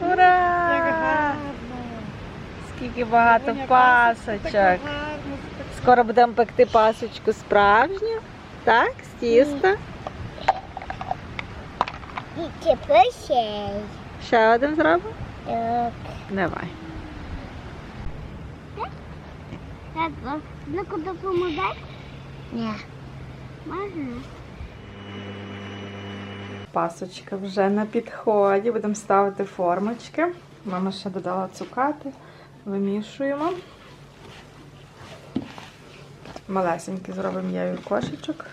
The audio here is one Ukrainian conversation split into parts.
Ура! Скільки багато пасочок. Скоро будемо пекти пасочку справжню. Так, з тіста. І тепер ще. Ще один зробимо? Так. Давай. Так, ну куди допомагати? Ні. Можна? Пасочка вже на підході. Будемо ставити формочки. Мама ще додала цукати. Вимішуємо. Малесенький зробимо яю кошечок.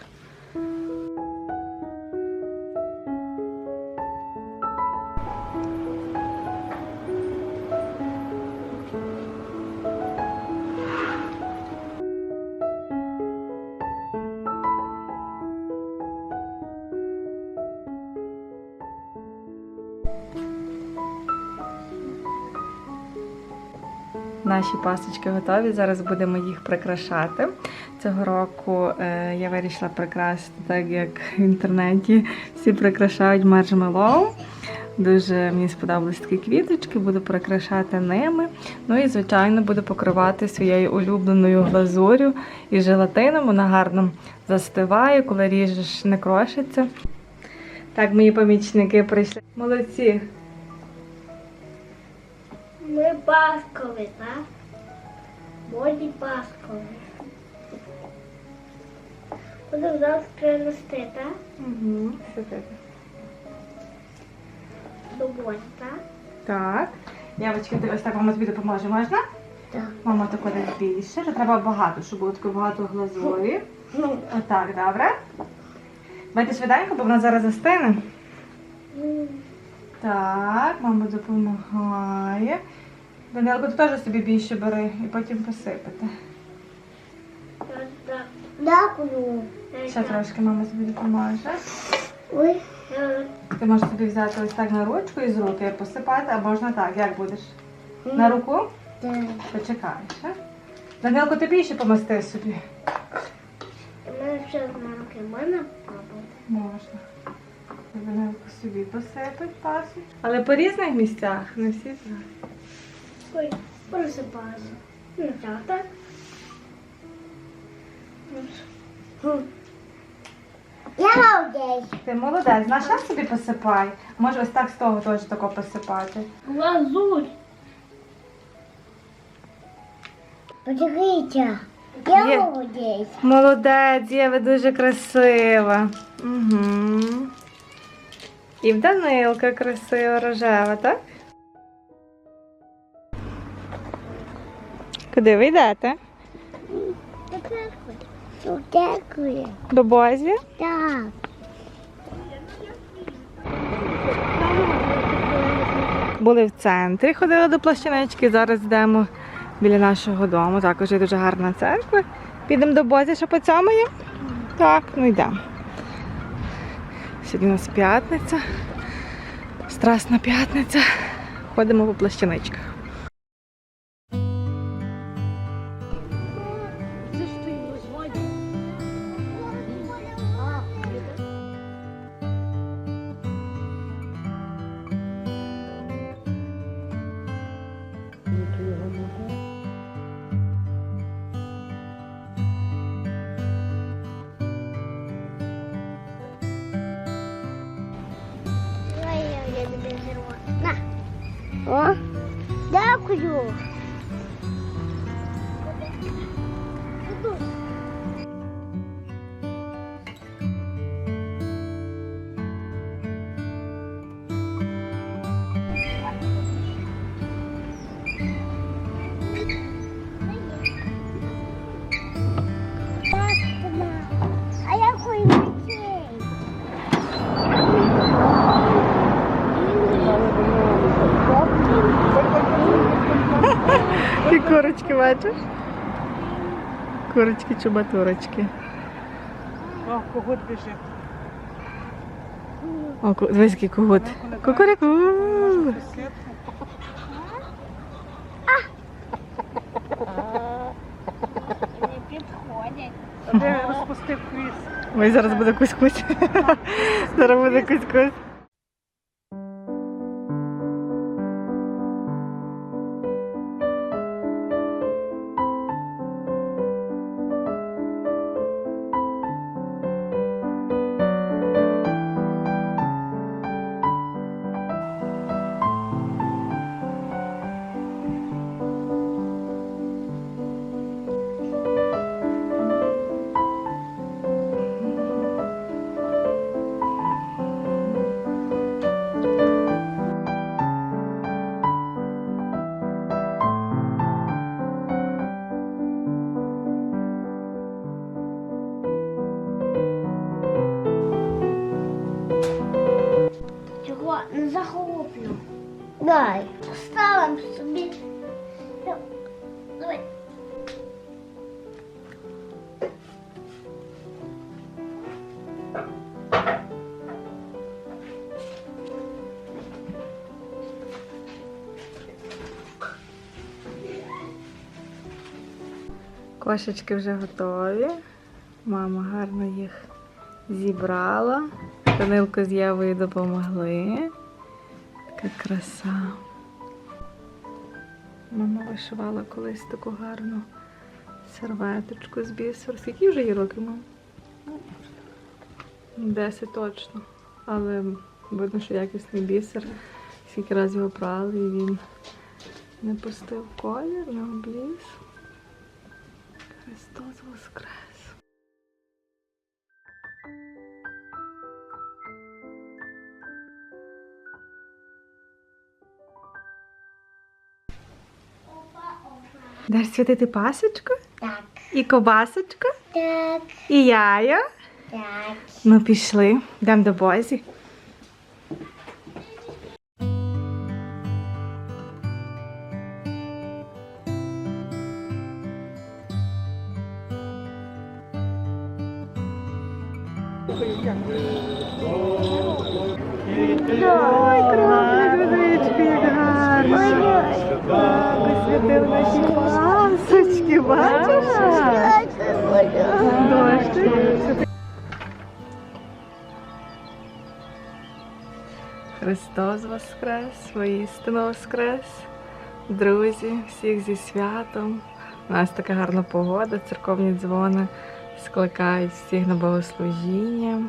Наші пасочки готові. Зараз будемо їх прикрашати. Цього року е, я вирішила прикрасити так, як в інтернеті всі прикрашають маршмеллоу. Дуже мені сподобались такі квіточки, буду прикрашати ними. Ну і, звичайно, буду покривати своєю улюбленою глазурю і желатином. Вона гарно застиває, коли ріжеш, не крошиться. Так, мої помічники прийшли. Молодці. Ми паскові, так? Моді паскові. Будемо зараз принести, так? Угу, супер. До боді, так? Так. Явочки, ти ось так мама тобі допоможе, можна? Так. Мама тако десь більше. Вже треба багато, щоб було таке багато глазурі. Ну, Отак, добре. Давайте швиденько, бо вона зараз застине. Так, мама допомагає. Данилко, ти теж собі більше бери і потім посипати. Дякую. Ще трошки мама тобі допоможе. Ой, Ти можеш собі взяти ось так на ручку і з руки посипати, а можна так. Як будеш? На руку? так. Почекаєш. а? Данилко, ти більше помасти собі. У мене ще одна руки можна пробувати? Можна. Данилко собі посипать пасу. Але по різних місцях, не всі так. Ой, просипаюся. Ну так, так. Я молодець. Ти молодець, знаєш, як собі посипай. Може ось так з того теж тако посипати. Глазурь. Подивіться. Я Є. молодець. Молодець, Єва, дуже красива. Угу. І в Данилка красива рожева, так? Куди ви йдете? Ну, Дякую. До бозі? Так. Були в центрі, ходили до плащанечки, зараз йдемо біля нашого дому. Також є дуже гарна церква. Підемо до бозі, що поцьомаємо? Так, ну йдемо. Сьогодні у нас п'ятниця. Страсна п'ятниця. Ходимо по плащаничках. Ти курочки бачиш? Курочки чубатурочки. О, когут біжить. О, дивись, який когут. Кукуряку. Підходять. Розпустив хвіст? Ой, зараз буде кусь-кусь. Зараз буде кусь-кусь. Дай. Поставимо собі. Давай. Кошечки вже готові. Мама гарно їх зібрала. Данилко з Євою допомогли. Така краса. Мама вишивала колись таку гарну серветочку з бісеру. Скільки вже є років, мам? Десять точно. Але видно, що якісний бісер. Скільки разів його прали, і він не пустив колір, не обліз. Христос Воскрес! Даш святити пасочку? Так. І кобасочку? Так. І яйо? Так. Ну, пішли. Йдемо до Бозі. Ой, кролик, як гарно. Так, освятив наші пасочки, бачиш? Дощик. Христос Воскрес, воістину Воскрес. Друзі, всіх зі святом. У нас така гарна погода, церковні дзвони скликають всіх на богослужіння.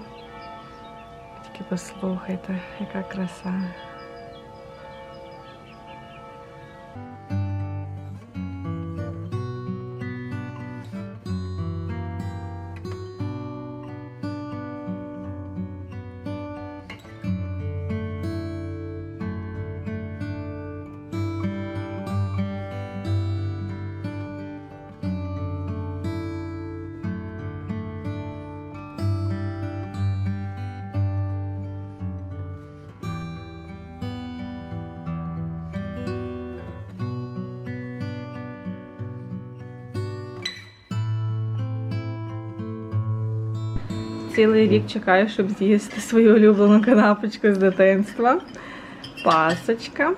Тільки послухайте, яка краса. Цілий рік чекаю, щоб з'їсти свою улюблену канапочку з дитинства. Пасочка.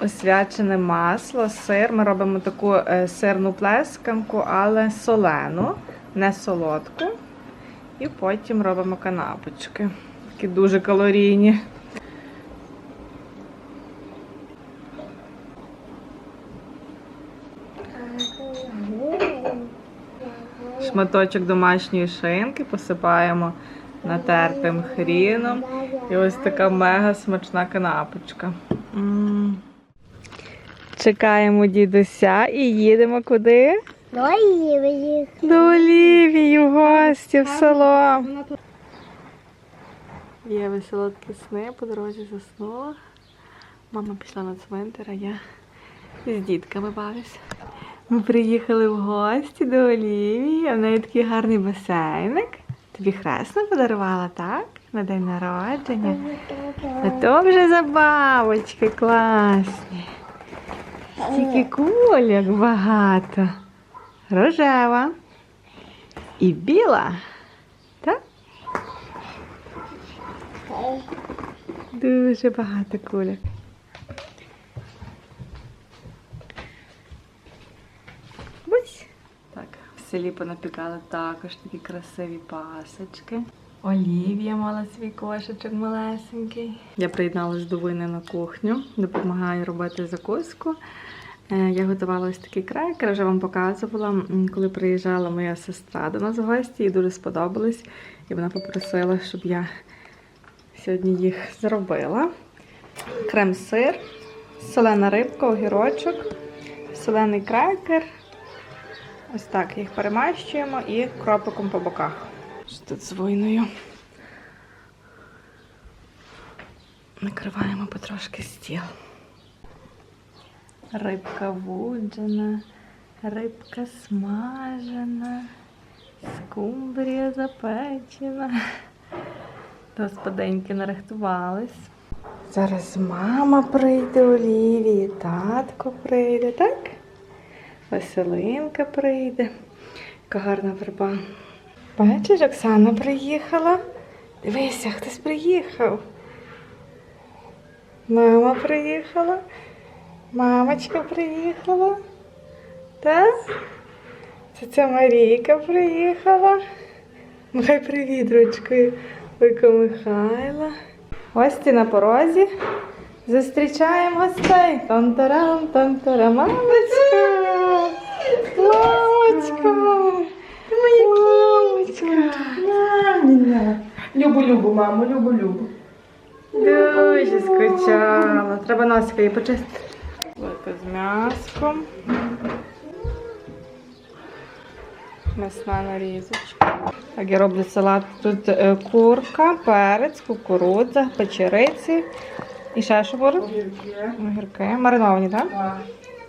Освячене масло, сир. Ми робимо таку е, сирну плесканку, але солену, не солодку. І потім робимо канапочки. Такі дуже калорійні. Шматочок домашньої шинки посипаємо натертим хріном. І ось така мега смачна канапочка. М. Чекаємо дідуся і їдемо куди? Давай їх. До Олівії в гості в село. Є солодкі сни, по дорозі заснула. Мама пішла на цвинтар, а я з дітками бавлюся. Ми приїхали в гості до Олівії, а в неї такий гарний басейник. Тобі хресно подарувала, так? На день народження. А то вже забавочки класні. Стільки кульок багато. Рожева і біла. Так? Дуже багато кульок. Бусь. Так, селі понапікали також такі красиві пасочки. Олівія мала свій кошечок малесенький. Я приєдналась до вини на кухню, допомагаю робити закуску. Е, Я готувала ось такий крекер, вже вам показувала, коли приїжджала моя сестра до нас в гості, їй дуже сподобались. І вона попросила, щоб я сьогодні їх зробила. Крем-сир, солена рибка, огірочок, солений крекер. Ось так їх перемащуємо і кропиком по боках. Що тут з войною? Накриваємо потрошки стіл. Рибка вуджена, рибка смажена, скумбрія запечена. Господинки нарихтувались. Зараз мама прийде Олівії, татко прийде, так? Василинка прийде. Яка гарна верба. Бачиш, Оксана приїхала. Дивися, хтось приїхав. Мама приїхала. Мамочка приїхала. Так? Це ця Марійка приїхала. Махай привіт ручкою. Ойко Михайла. Гості на порозі. Зустрічаємо гостей. Тон-тарам, тон-тара. Мамочка. Мамочка. Мамочка. Любу, любу, мамо, любу, любу. Дуже скучала. Треба носика її почистити. Велика з м'яском. М'ясна нарізочка. Так, я роблю салат. Тут е, курка, перець, кукурудза, печериці. І ще що буде? Огірки. Мариновані, так? Так.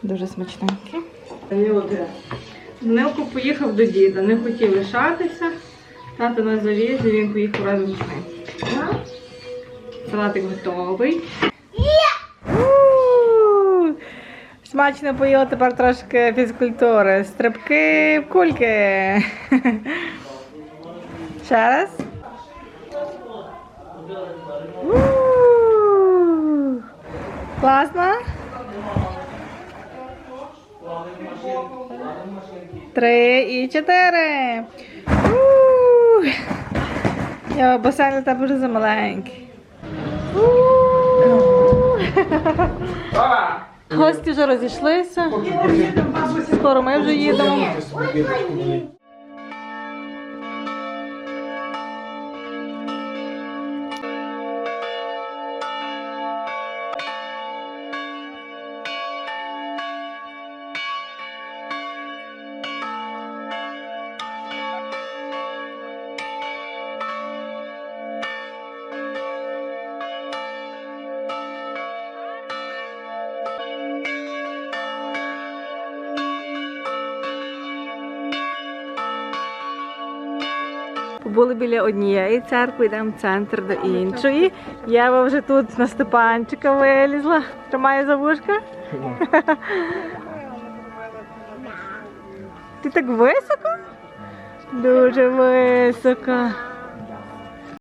Дуже смачненькі. Данилко поїхав до діда, не хотів лишатися. Тато нас завіз і він поїхав разом з ним. Салатик готовий. Смачно поїла тепер трошки фізкультури. Стрибки в кульки. Ще раз. Класно? Три і чотири. Я басейн для тебе вже замаленький. Гості вже розійшлися. Скоро ми вже їдемо. Були біля однієї церкви, йдемо в центр до іншої. Єва вже тут на Степанчика вилізла. Тримає за вушка. Ти так високо? Дуже високо.